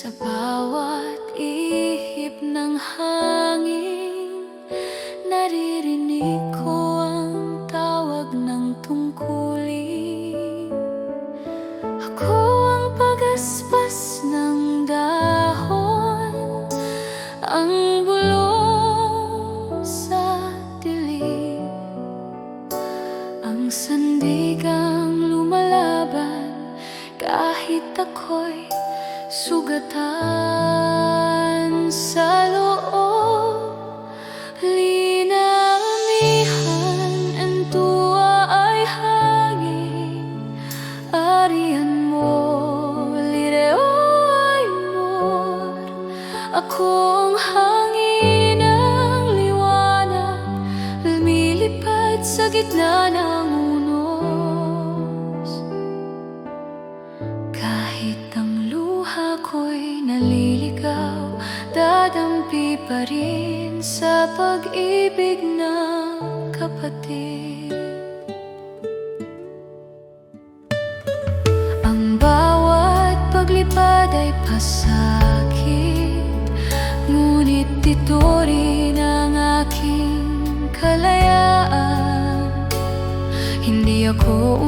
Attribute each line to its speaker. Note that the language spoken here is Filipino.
Speaker 1: Sa bawat ihip ng hangin Naririnig ko ang tawag ng tungkulin. Ako ang pagaspas ng dahon Ang bulong sa dilim. Ang sandigang lumalaban Kahit ako'y sugatan sa loob. Linamihan ang tuwa ay hangin. Arian mo, lireo ay mor Ako ang hangin ng liwanag Lumilipad sa gitna ng Dadampi pa rin sa pag-ibig ng kapatid. Ang bawat paglipad ay pasakit Ngunit ito rin ang aking kalayaan. Hindi ako